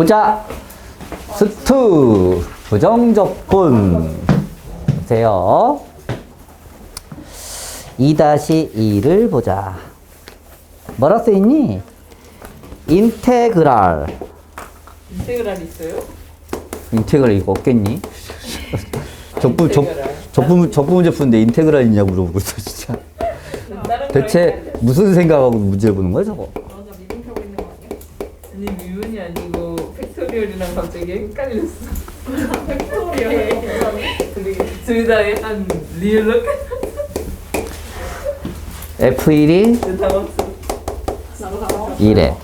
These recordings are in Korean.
보자. 스투 부정적분 보세요. 2-2를 보자. 뭐라 써있니? 인테그랄. 인테그랄 있어요? 인테그랄 이거 없겠니? 적분 적 적분 적분 문제 푸는데 인테그랄 있냐고 물어보고 있어 진짜. 대체 무슨 생각하고 문제를 보는 거야 저거? 맞아 미분 펴고 있는 거 아니야? 아니 미분이 아니고 팩토리얼이랑 갑자기 헷갈렸어. 팩토리얼 둘다 약간 리얼로 F1이 당황했어. 나도 다 2래.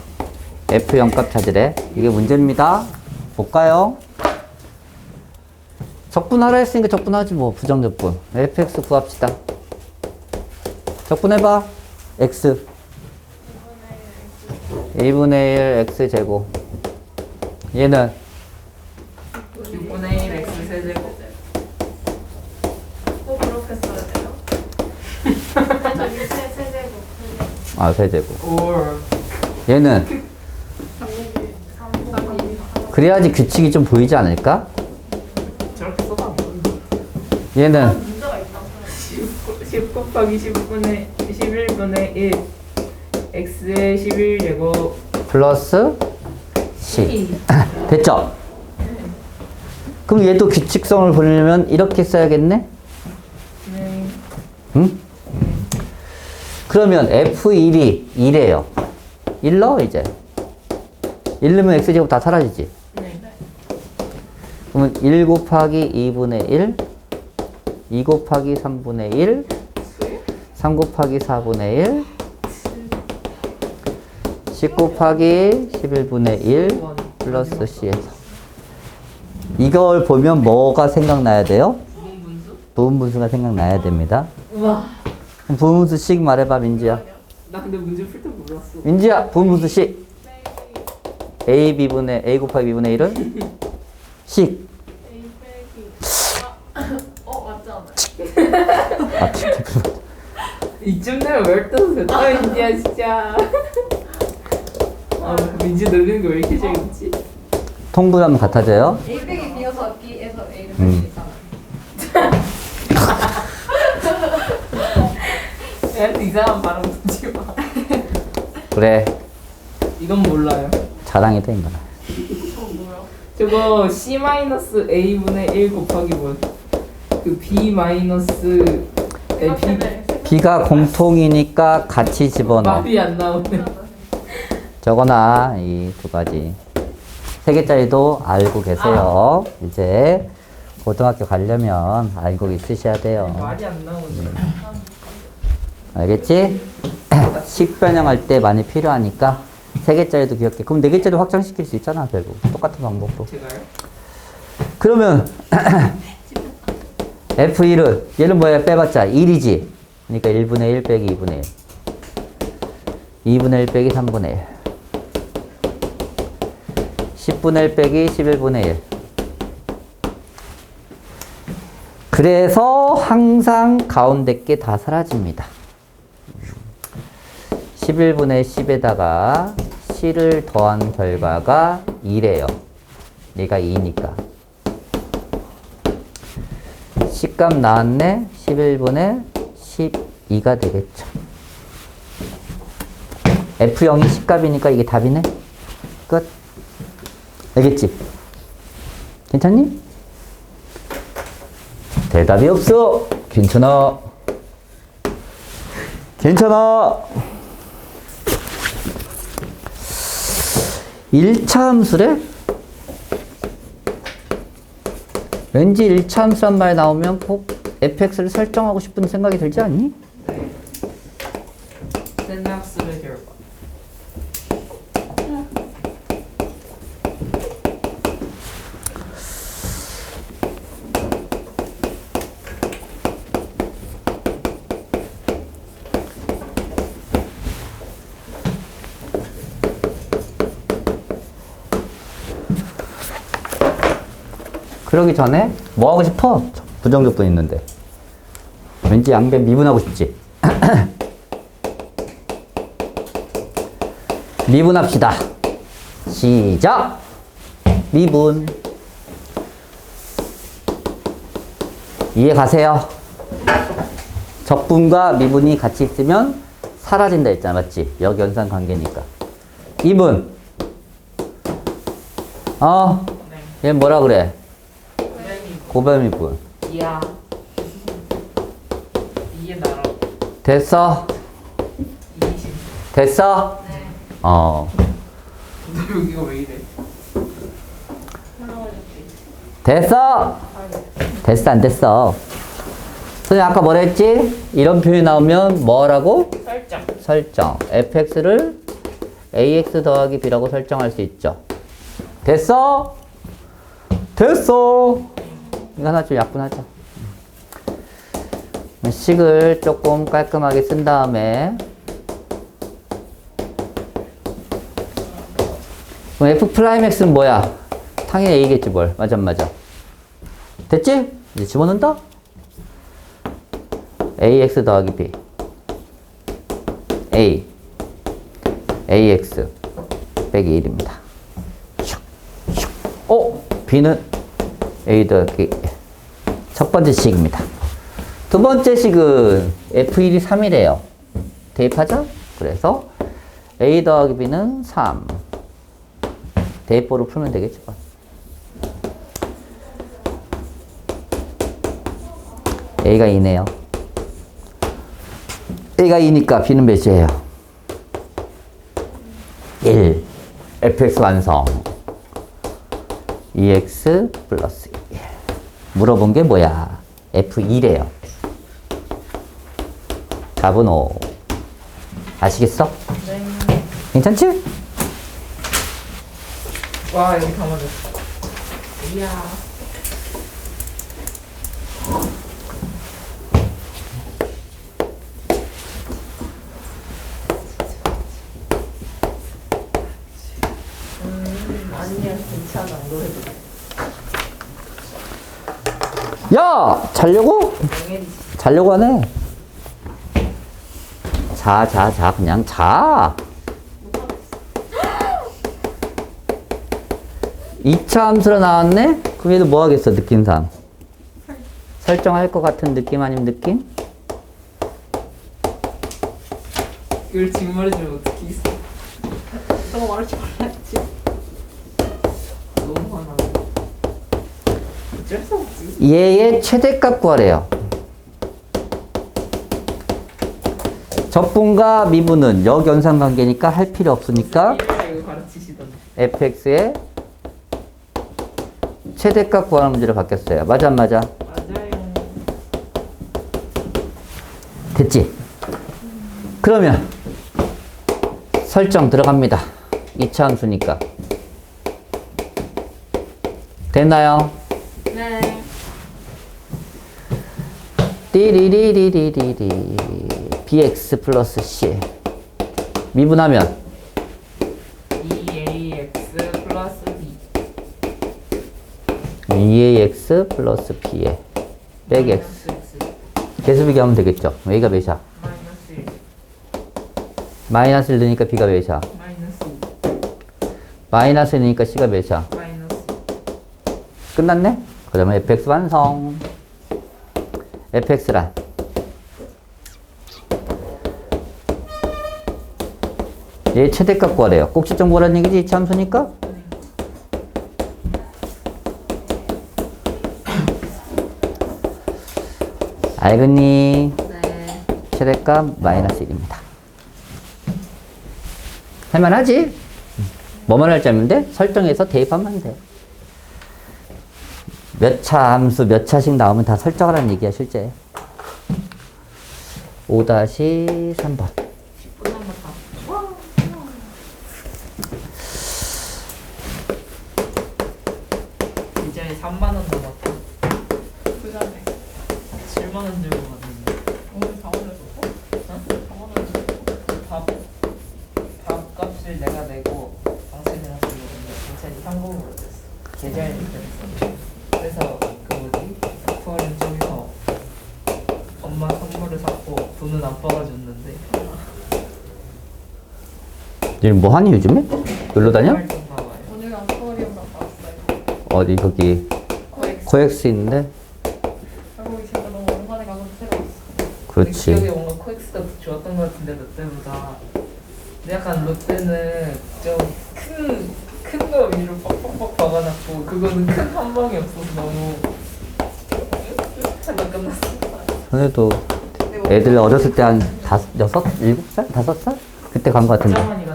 F0 값 찾으래. 이게 문제입니다. 볼까요? 적분하라 했으니까 적분하지 뭐 부정적분. fx 구합시다. 적분해봐. x 1분의 1 x 제곱. 얘는 6분의 1 x 세제곱. 또 그렇게 써야 돼요? 저기 세, 세제곱 아 세제곱. or 얘는 당연히 3 그래야지 규칙이 좀 보이지 않을까? 저렇게 써도 안 보인다. 얘는 문제가 있다 10 곱하기 10분의 11분의 1 x의 11 제곱 플러스 10. 됐죠? 그럼 얘도 규칙성을 보려면 이렇게 써야겠네? 네. 응? 그러면 F1이 2래요. 1 넣어, 이제. 1 넣으면 X제곱 다 사라지지. 네. 그러면 1 곱하기 2분의 1, 2 곱하기 3분의 1, 3 곱하기 4분의 1, 10 곱하기 11분의 1, 플러스 C에서. 이걸 보면 뭐가 생각나야 돼요? 부분 분수? 부분 분수가 생각나야 됩니다. 우와. 그럼 부분 분수씩 말해봐, 민지야. 나 근데 문제 풀 때 몰랐어. 민지야, 부분 분수씩. A B분의 A 곱하기 B분의 1은 식. A 빼기 아, 어? 아. 이쯤 되면 왜 떠서 아 민지야 진짜. 아 민지 놀리는 거왜 이렇게 재밌지? 통분하면 같아져요. A 빼기 B여서 B에서 A를 음. 뺄수 얘한테 이상한 발음 듣지 마. 그래, 이건 몰라요. 자랑이 돼, 인거나. 저 뭐야? 저거 C 마이너스 A 분의 1 곱하기 뭐? 그 B 마이너스 에 B B가 공통이니까 같이 집어넣어. 말이 안 나오네. 저거나 이 두 가지. 세 개짜리도 알고 계세요. 이제 고등학교 가려면 알고 있으셔야 돼요. 말이 안 나오네. 알겠지? 식 변형할 때 많이 필요하니까 세 개짜리도 기억해. 그럼 네 개짜리 확장시킬 수 있잖아, 결국. 똑같은 방법으로. 제가요? 그러면 F1은 얘는 뭐야? 빼봤자 1이지. 그러니까 1분의 1 빼기 2분의 1. 2분의 1 빼기 3분의 1. 10분의 1 빼기 11분의 1. 그래서 항상 가운데 게 다 사라집니다. 11분의 10에다가 C를 더한 결과가 2래요. 얘가 2니까. C값 나왔네. 11분의 12가 되겠죠. F0이 C값이니까 이게 답이네. 끝. 알겠지? 괜찮니? 대답이 없어. 괜찮아. 괜찮아. 1차 함수래? 왠지 1차 함수란 말 나오면 꼭 fx를 설정하고 싶은 생각이 들지 않니? 센학습의 결과. 그러기 전에 뭐 하고 싶어? 부정적분 있는데. 왠지 양변 미분하고 싶지? 미분합시다. 시작! 미분. 이해 가세요? 적분과 미분이 같이 있으면 사라진다 했잖아. 맞지? 역연산 관계니까. 이분. 어, 네. 얘 뭐라 그래? 선생님. 고배미분. 이야. 이게 나라. 됐어? 됐어? 네. 어. 너 여기가 왜 이래? 됐어? 됐어, 안 됐어? 선생님, 아까 뭐라 했지? 이런 표현이 나오면 뭐라고? 살짝. 설정. fx를 ax 더하기 b라고 설정할 수 있죠. 됐어? 됐어. 이거 하나 좀 약분하자. 식을 조금 깔끔하게 쓴 다음에 그럼 f 프라임 x는 뭐야? 당연히 a겠지 뭘. 맞아 맞아. 됐지? 이제 집어넣는다? ax 더하기 b a ax 빼기 1입니다. 어? b는 a 더하기 첫 번째 식입니다. 두 번째 식은 f1이 3이래요. 대입하죠? 그래서 a 더하기 b는 3. 대입보로 풀면 되겠죠. a가 2네요. a가 2니까 b는 몇이에요? 1. fx 완성. 2x 플러스 1. 물어본 게 뭐야? f2래요. 답은 5. 아시겠어? 네. 괜찮지? 와 여기 다 맞았어. 이야. 음, 아니야 괜찮아 노래도 야! 자려고? 자려고 하네. 자, 자, 자, 그냥 자. 2차 함수로 나왔네? 그럼 얘도 뭐 하겠어, 느낌상? 설정할 것 같은 느낌 아니면 느낌? 이걸 지금 말해주면 어떻게 있어? 저거 말하지 말랬지. 너무 화나네. 어쩔 수 없지. 얘의 최대값 구하래요. 적분과 미분은 역연산 관계니까 할 필요 없으니까 fx의 최대값 구하는 문제로 바뀌었어요. 맞아, 안 맞아? 맞아요. 됐지? 그러면 설정 들어갑니다. 2차 함수니까. 됐나요? 네. 띠리리리리리리 bx 플러스 c 미분하면 2ax 플러스 b 2ax 플러스 b에 빼기 x x 계수비기 하면 되겠죠? a가 몇이야? 마이너스 1 마이너스 1 넣으니까 b가 몇이야? 마이너스 2 마이너스 1 넣으니까 c가 몇이야? 마이너스 끝났네? 그러면 fx 완성. Fx란 얘 최대값 구하래요. 꼭지점 구하라는 얘기지? 이차 함수니까? 알겠니? 네. 최대값 마이너스 1입니다. 할만하지? 뭐만 할 점인데 설정해서 대입하면 돼. 몇 차 함수 몇 차씩 나오면 다 설정하라는 얘기야 실제. 5-3번. 10분 남았다 이제 3만 원 남았다 그 전에 7만 원 들고 갔는데 오늘 다 올려줬고. 어? 다 올려줬고. 밥, 밥값을 내가 내고 당신이랑 쓰거든요 당신이 현금으로 냈어 계좌에 냈어 그래서 그 뭐지 투어는 저기서 엄마 선물을 샀고 돈은 아빠가 줬는데 얘 뭐하니 요즘에? 놀러 다녀? 나와요 오늘 아쿠아리움 갔다 왔어요. 어디 거기 코엑스. 코엑스 있는데 알고 제가 너무 오랜만에 가서 새로 왔어. 기억에 그렇지 뭔가 코엑스가 좋았던 것 같은데 롯데보다. 근데 약간 롯데는 좀큰큰거 위로 빡빡빡 박아놨고 그거는 큰 한 방이 없어서 너무 잠깐 끝났어. 그래도 애들 어렸을 때 한 다섯 여섯 일곱 살? 다섯 살? 그때 간 것 같은데. 갔는데.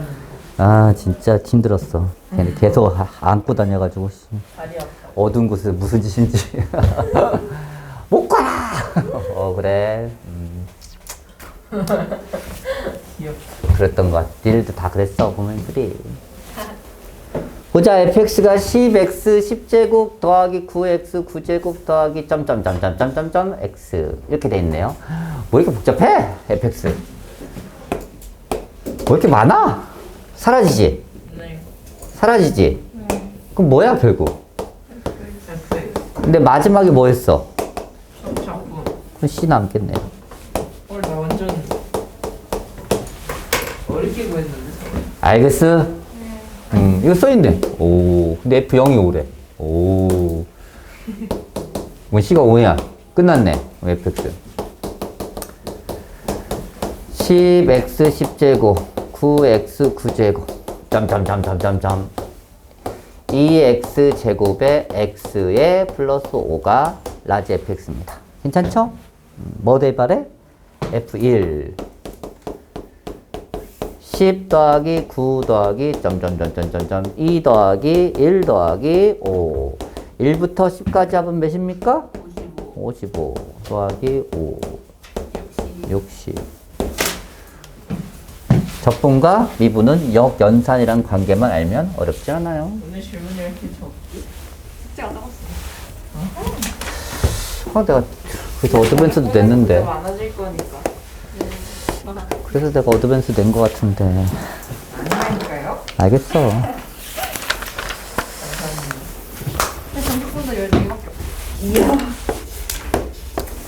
아 진짜 힘들었어. 걔네 계속 하- 안고 다녀가지고 씨. 다리 아파. 어두운 곳에서 무슨 짓인지. 못 가라! 어 그래. 음, 귀엽다. 그랬던 것 같아. 니들도 다 그랬어 보면 들이 보자 fx가 10x 10제곱 더하기 9x 9제곱 더하기 점점점점점점점 x 이렇게 돼 있네요 뭐 이렇게 복잡해 fx 뭐 이렇게 많아 사라지지 네. 사라지지 그럼 뭐야 결국 F. 근데 마지막에 뭐 했어. 그럼 c 남겠네요 헐, 나 완전 어렵게 구했는데. 알겠어? 음, 이거 써있네. 오, 근데 F 0이 5래. 오. 뭐 C가 5야. 끝났네. fx. 10x 10제곱, 9x 9제곱, 점점점점점점. 2x 제곱에 x에 플러스 5가 라지 fx입니다. 괜찮죠? 음, 뭐 대발해? f1. 10 더하기 9 더하기 점점점점점점 2 더하기 1 더하기 5 1부터 10까지 합은 몇입니까? 55 더하기 5 60 적분과 미분은 역연산이란 관계만 알면 어렵지 않아요 오늘 질문이 왜 이렇게 적지? 숙제 안 하고 아 내가 그래서 어드밴스도 냈는데. 있어. 그래서 내가 어드밴스 낸것 같은데 아니라니까요? 알겠어. 근데 전국분도 14개밖에 없어. 이야.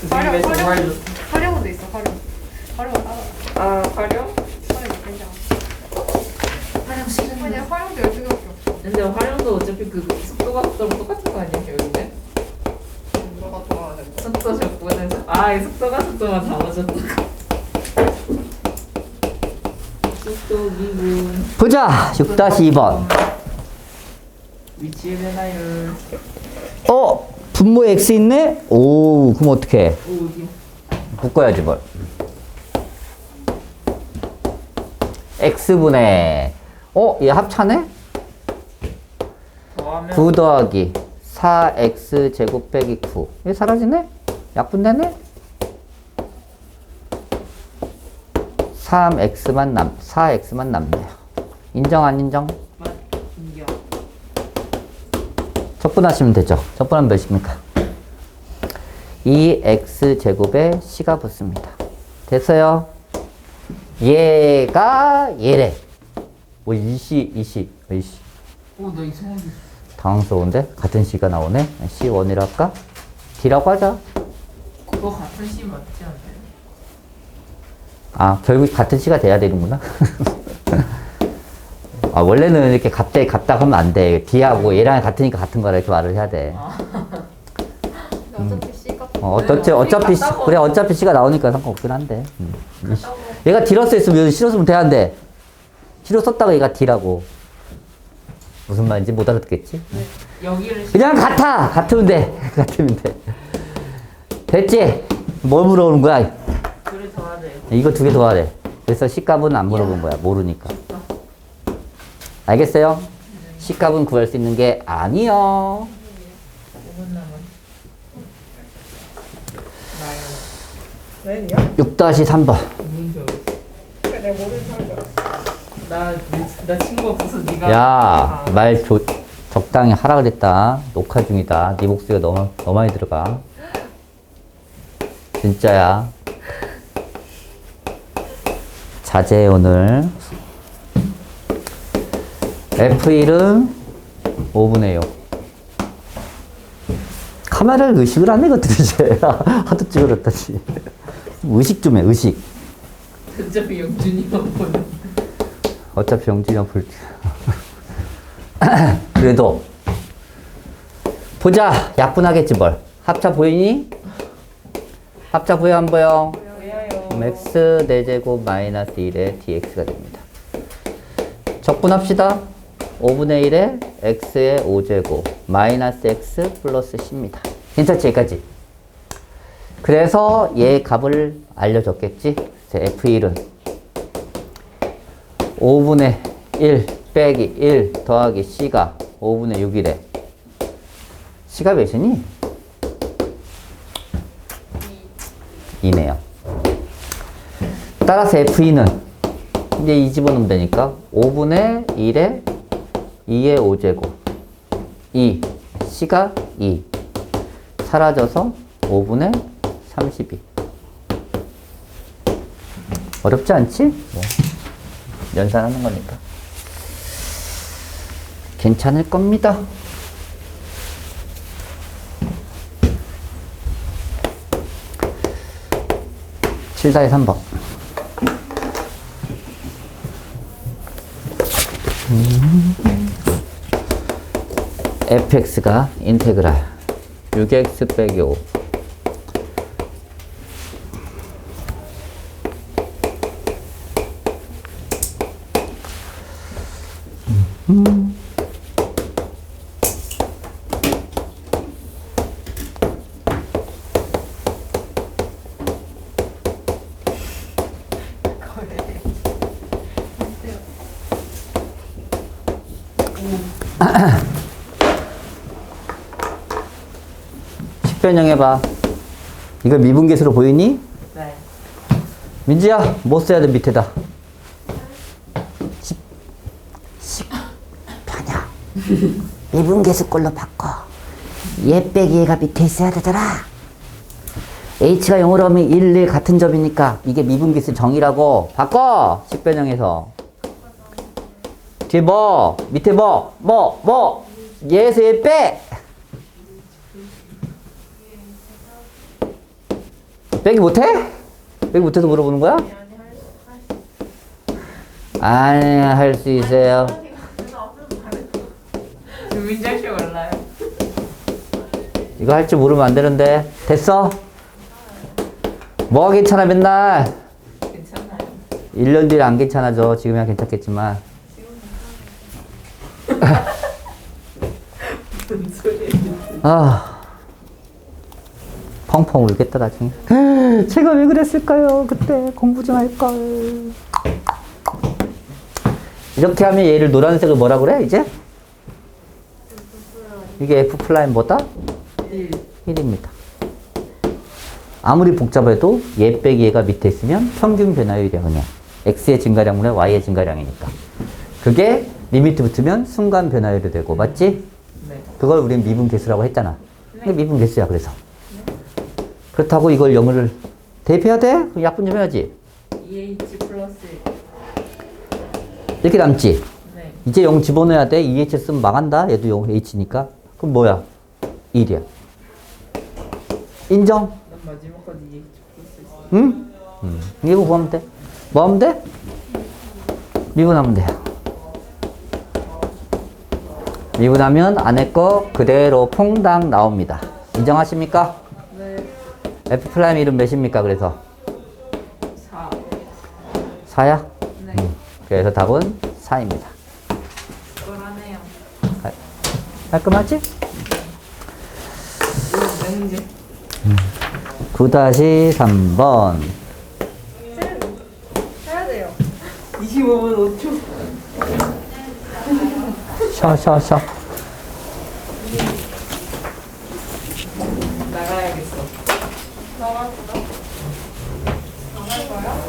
활용. 좋- 활용도 있어, 활용. 활용을 따라. 아, 활용? 활용 괜찮아. 활용 싫은데. 그냥 활용도 12개밖에 없어. 근데 활용도 어차피 그 속도가 똑같은 거 아니야, 결국엔? 거. 속도 적분에서. 아, 이 속도가 속도만 담아졌다. 속도 미분. 보자 6-2번 위치의 변화율. 어? 분모에 x 있네? 오 그럼 어떡해 오? 묶어야지 뭘 x분의 어? 얘 합차네? 더하면 9 더하기 4x 제곱 빼기 9 얘 사라지네? 약분되네? 3x만 남 4x만 남네요 인정 안 인정? 만 인정. 적분하시면 되죠. 적분하면 몇입니까? 2x 제곱에 c가 붙습니다. 됐어요? 얘가 얘래. 뭐 이씨 이씨 이씨 오, 나 이상하게. 당황스러운데 같은 c가 나오네. c1이라 할까? d라고 하자. 그거 같은 시 맞지 않나요? 아 결국 같은 c가 돼야 되는구나. 아 원래는 이렇게 갑자기 같다 하면 안 돼. d하고 얘랑 같으니까 같은 거라 이렇게 말을 해야 돼. 근데 어차피 C가 어, 어차피 네, 어차피 씨- 같다고. 그래 어차피 씨가 나오니까 상관없긴 한데. 음. 얘가 D로 써있으면 싫어 쓰면 돼야한데 D로 썼다가 얘가 D라고 무슨 말인지 못 알아듣겠지? 여기를 시- 그냥 같아 같으면 돼 같으면 돼 됐지? 뭘 물어보는 거야? 둘을 돼요. 이거 두 개 더하래 그래서 C값은 안 물어본 거야 모르니까 알겠어요? C값은 구할 수 있는 게 아니요 5분 남은. 나요. 웬이야? 6-3번 누군 줄 알았어. 그래, 내가 모르는 사람인 줄 알았어. 나, 나 친구 없어서 네가 야, 아, 말 조, 적당히 하라 그랬다. 녹화 중이다. 네 목소리가 너무, 너무 많이 들어가. 진짜야. 자제 오늘. F1은 5분의 6. 카메라를 의식을 안 해, 것들이 이제. 하도 찍어렸다지. 의식 좀 해, 의식. 어차피 영준이가 보는 어차피 영진이가 볼 그래도 보자. 약분하겠지 뭘. 합차 보이니? 합차 보여 안 보여? x 4제곱 마이너스 1의 dx가 됩니다. 적분합시다. 5분의 1에 x의 5제곱 마이너스 x 플러스 c입니다. 괜찮지 여기까지? 그래서 얘 값을 알려줬겠지? f1은 5분의 1 빼기 1 더하기 c가 5분의 6이래. c가 몇이니? 2네요. 따라서 F2는 이제 이 집어넣으면 되니까 5분의 1에 2의 5제곱 2 C가 2 사라져서 5분의 32 어렵지 않지? 뭐 연산하는 거니까 괜찮을 겁니다. 칠사의 3번. Fx가 인테그랄. 6x 빼기 5 10 변형해봐. 이거 미분계수로 보이니? 네. 민지야 뭐 써야 돼 밑에다? 10 10 편야. 미분계수 꼴로 바꿔. 얘 빼기 얘가 밑에 있어야 되더라 h가 0으로 하면 1, 1 같은 점이니까 이게 미분계수 정의라고. 바꿔 10변형에서. 뒤에 뭐 밑에 뭐 뭐 뭐. 얘에서 얘 빼 빼기 못해? 빼기 못해서 물어보는 거야? 아니 할 수 있어요 민정 씨 몰라요. 이거 할 줄 모르면 안 되는데 됐어? 뭐가 괜찮아 맨날 괜찮아요. 1년 뒤에 안 괜찮아져 지금이야 괜찮겠지만? 아 펑펑 울겠다 나중에 제가 왜 그랬을까요 그때 공부 좀 할걸 이렇게 하면 얘를 노란색을 뭐라 그래 이제? 이게 F 플라임 뭐다? 1. 1입니다 아무리 복잡해도 얘 빼기 얘가 밑에 있으면 평균 변화율이야 그냥 x의 증가량분의 y의 증가량이니까 그게 리미트 붙으면 순간 변화율이 되고 맞지? 네. 그걸 우리는 미분 개수라고 했잖아. 이게 미분 개수야, 그래서. 그렇다고 이걸 영어를 대입해야 돼? 그럼 약분 좀 해야지. EH 플러스. 이렇게 남지? 네. 이제 0 집어넣어야 돼. EH 쓰면 망한다. 얘도 0, H니까. 그럼 뭐야? 1이야. 인정? 난 마지막까지 EH 플러스 있어. 응? 응. 이거 구하면 돼. 뭐 하면 돼? 미분하면 돼요. 미분하면 안에 거 그대로 퐁당 나옵니다. 인정하십니까? 네. F 플라임 이름 몇입니까? 그래서 4. 4야? 네. 그래서 답은 4입니다. 그러네요. 깔끔하지? 내 문제. 9-3번. 해야 돼요. 25분 5초. 쉬어, 쉬어, 쉬어.